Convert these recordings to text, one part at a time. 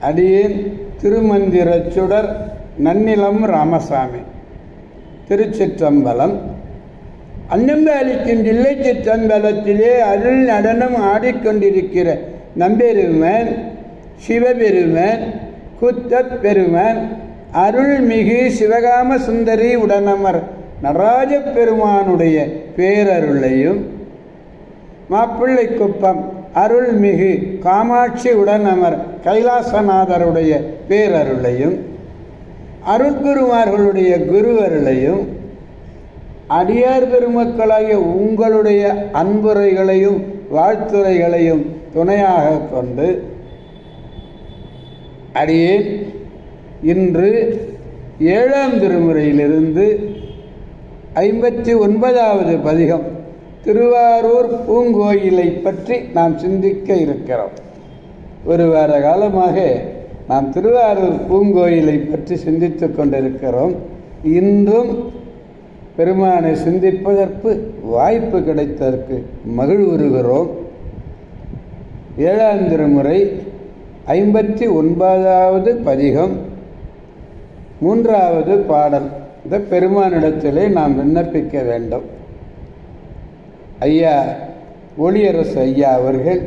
அடியேன் திருமந்திரச் சுடர் நன்னிலம் ராமசாமி. திருச்சிற்றம்பலம். அன்னம்பாலிக்கும் தில்லை சிற்றம்பலத்திலே அருள் நடனம் ஆடிக்கொண்டிருக்கிற நம்பெருமன் சிவபெருமன் குத்தப் பெருமன் அருள்மிகு சிவகாம சுந்தரி உடனமர் நடராஜ பெருமானுடைய பேரருளையும் மாப்பிள்ளை குப்பம் அருள்மிகு காமாட்சி உடனமர் கைலாசநாதருடைய பேரருளையும் அருட்குருமார்களுடைய குருவருளையும் அடியார் பெருமக்களாகிய உங்களுடைய அன்புரைகளையும் வாழ்த்துறைகளையும் துணையாக கொண்டு அடியேன் இன்று ஏழாம் திருமுறையிலிருந்து ஐம்பத்தி ஒன்பதாவது பதிகம் திருவாரூர் பூங்கோயிலை பற்றி நாம் சிந்திக்க இருக்கிறோம். ஒரு வார காலமாக நாம் திருவாரூர் பூங்கோயிலை பற்றி சிந்தித்து கொண்டிருக்கிறோம். இன்றும் பெருமானை சிந்திப்பதற்கு வாய்ப்பு கிடைத்ததற்கு மகிழ்வுறுகிறோம். ஏழாம் திருமுறை ஐம்பத்தி ஒன்பதாவது பதிகம் மூன்றாவது பாடல். இந்த பெருமானிடத்திலே நாம் விண்ணப்பிக்க வேண்டும். ஐயா ஒளியரசு ஐயா அவர்கள்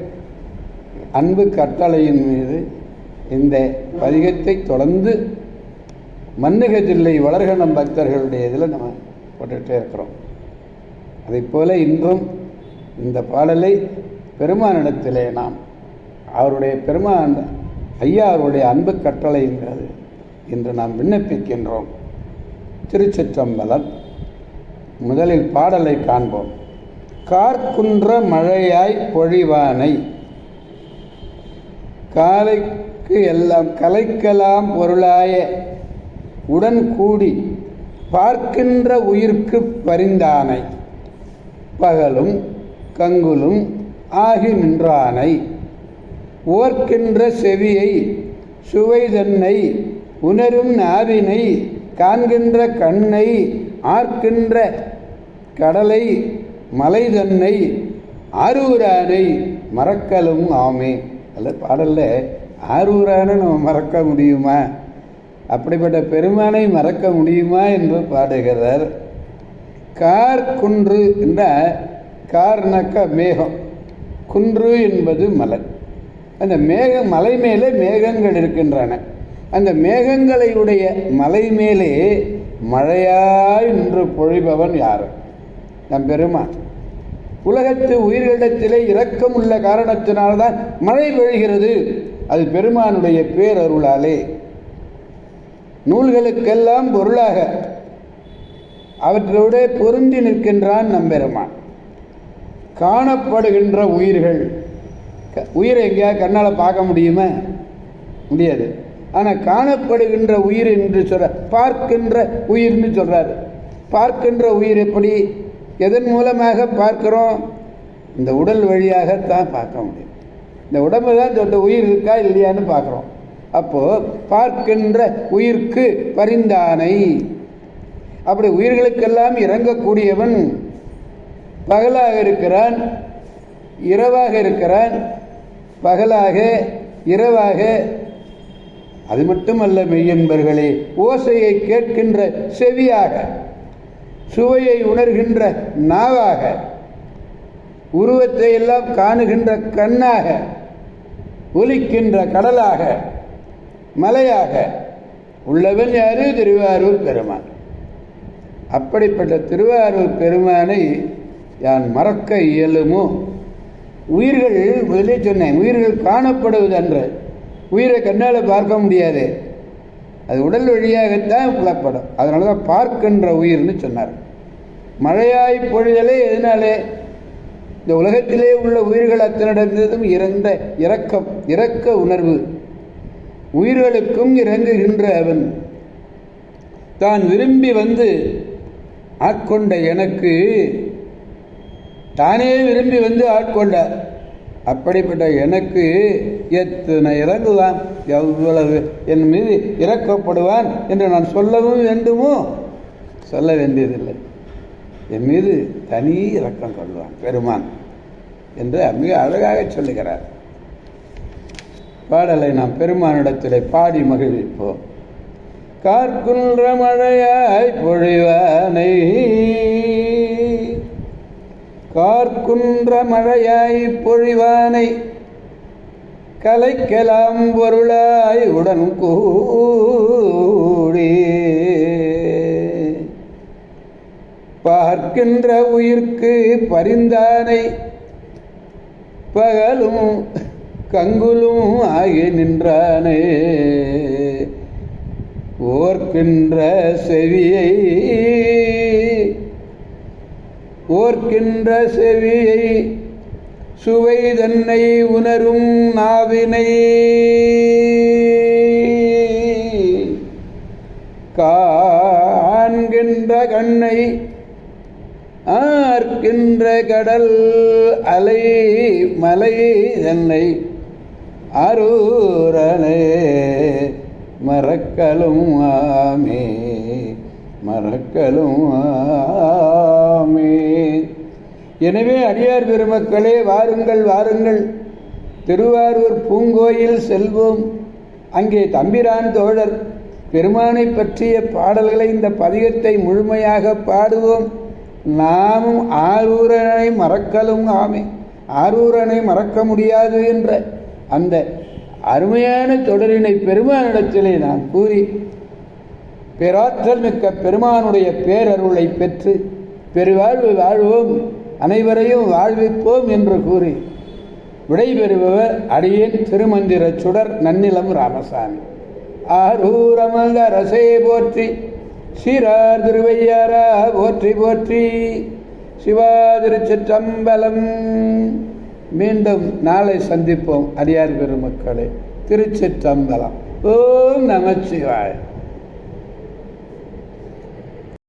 அன்பு கட்டளையின் மீது இந்த பதிகத்தை தொடர்ந்து மன்னுக ஜில்லை வளர்கணம் பக்தர்களுடைய இதில் நம்ம போட்டுகிட்டே இருக்கிறோம். அதை போல இன்றும் இந்த பாடலை பெருமானிடத்திலே நாம் அவருடைய பெருமான் ஐயா அவருடைய அன்பு கட்டளைங்கிறது இன்று நாம் விண்ணப்பிக்கின்றோம். திருச்சிற்றம்பலம் முதலில் பாடலை காண்போம். கார்குன்ற மழையாய் பொழிவானை. காலைக்கு எல்லாம் கலைக்கலாம் பொருளாய உடன் கூடி பார்க்கின்ற உயிர்க்கு பரிந்தானை. பகலும் கங்குலும் ஆகி நின்றானை. ஓர்க்கின்ற செவியை சுவைதன்னை உணரும் நாவினை காண்கின்ற கண்ணை ஆர்க்கின்ற கடலை மலை தன்னை ஆரூரானை மறக்கலும் ஆமே. அல்ல பாடல்ல ஆரூரான நம்ம மறக்க முடியுமா? அப்படிப்பட்ட பெருமானை மறக்க முடியுமா? என்று பாடுகிறார். கார் குன்று என்றால் கார்னாக்க மேகம். குன்று என்பது மலை. அந்த மேக மலை மேலே மேகங்கள் இருக்கின்றன. அந்த மேகங்களையுடைய மலை மேலே மழையாய் நின்று பொழிபவன் யார்? நம் பெருமான். உலகத்து உயிர்களிடத்திலே இரக்கம் உள்ள காரணத்தினால்தான் மழை பெய்கிறது. அது பெருமானுடைய பேரருளாலே. நூல்களுக்கெல்லாம் பொருளாக. அவற்றோட பொருந்தி நிற்கின்றான் நம்பெருமான் காணப்படுகின்ற உயிர்கள். உயிரை எங்கேயா கண்ணால் பார்க்க முடியுமா? முடியாது. ஆனால் காணப்படுகின்ற உயிர் என்று சொல்ற பார்க்கின்ற உயிர்னு சொல்கிறார் பார்க்கின்ற உயிர் எப்படி? எதன் மூலமாக பார்க்குறோம்? இந்த உடல் வழியாகத்தான் பார்க்க முடியும். இந்த உடம்பு தான் சொல்ல உயிர் இருக்கா இல்லையான்னு பார்க்குறோம். அப்போது பார்க்கின்ற உயிர்க்கு பரிந்தானை. அப்படி உயிர்களுக்கெல்லாம் இறங்கக்கூடியவன் பகலாக இருக்கிறான் இரவாக இருக்கிறான். பகலாக இரவாக அது மட்டுமல்ல மெய்யன்பர்களே ஓசையை கேட்கின்ற செவியாக. சுவையை உணர்கின்ற நாவாக உருவத்தை எல்லாம் காணுகின்ற கண்ணாக ஒலிக்கின்ற கடலாக மலையாக உள்ளவன் யாரு? திருவாரூர் பெருமான். அப்படிப்பட்ட திருவாரூர் பெருமானை யான் மறக்க இயலுமோ? உயிர்கள் முதலே சொன்னேன் உயிர்கள் காணப்படுவது அன்று. உயிரை கண்ணால் பார்க்க முடியாது. அது உடல் வழியாகத்தான் புலப்படும். அதனால தான் பார்க்கின்ற உயிர்னு சொன்னார். மழையாய் பொழிதலே எதனாலே? இந்த உலகத்திலே உள்ள உயிர்கள் அத்தனிடந்ததும் இறந்த இரக்கம் இரக்க உணர்வு. உயிர்களுக்கும் இறங்குகின்ற அவன். தான் விரும்பி வந்து ஆட்கொண்ட எனக்கு தானே விரும்பி வந்து ஆட்கொண்டார். அப்படிப்பட்ட எனக்கு எத்தனை இறங்குவான் எவ்வளவு? என் மீது இறக்கப்படுவான் என்று நான் சொல்லவும் வேண்டுமோ? சொல்ல வேண்டியதில்லை. என் மீது தனி இறக்கம் கொள்வான் பெருமான் என்று மிக அழகாக சொல்லுகிறார். பாடலை நாம் பெருமானிடத்திலே பாடி மகிழ்விப்போம். கார்குன்ற மழையாய் பொழிவானை கார்குன்ற மழையாய் பொழிவானை கலைக்கலாம் பொருளாய் உடன் கூடி பார்க்கின்ற உயிர்க்கு பரிந்தானை பகலும் கங்குலும் ஆகி நின்றானே. ஓர்க்கின்ற செவியை ஓர்க்கின்ற செவியை சுவை தன்னை உணரும் நாவினை. காண்கின்ற கண்ணை ஆர்க்கின்ற கடல் அலை மலை தன்னை அரூரனே மறக்கலும் ஆமே. மறக்கலும் ஆமே. எனவே அடியார் பெருமக்களே வாருங்கள் வாருங்கள். திருவாரூர் பூங்கோயில் செல்வோம். அங்கே தம்பிரான் தோழர் பெருமானை பற்றிய பாடல்களை இந்த பதிகத்தை முழுமையாக பாடுவோம். நாமும் ஆரூரனை மறக்கலும் ஆமே. ஆரூரனை மறக்க முடியாது என்ற அந்த அருமையான தொடரினை பெருமானிடத்திலே நான் கூறி பேராற்றல் மிக்க பெருமானுடைய பேரருளை பெற்று பெருவாழ்வு வாழ்வோம் அனைவரையும் வாழ்விப்போம் என்று கூறி விடைபெறுபவர் அடியேன் திருமந்திர சுடர் நன்னிலம் ராமசாமி. ஆரூரமல்ல ரசே போற்றி சீரார் திருவையாரா போற்றி போற்றி சிவாதிருச்சிற்றம்பலம் மீண்டும் நாளை சந்திப்போம் அடியார் பெருமக்களே திருச்சிற்றம்பலம். ஓம் நமச்சிவாய்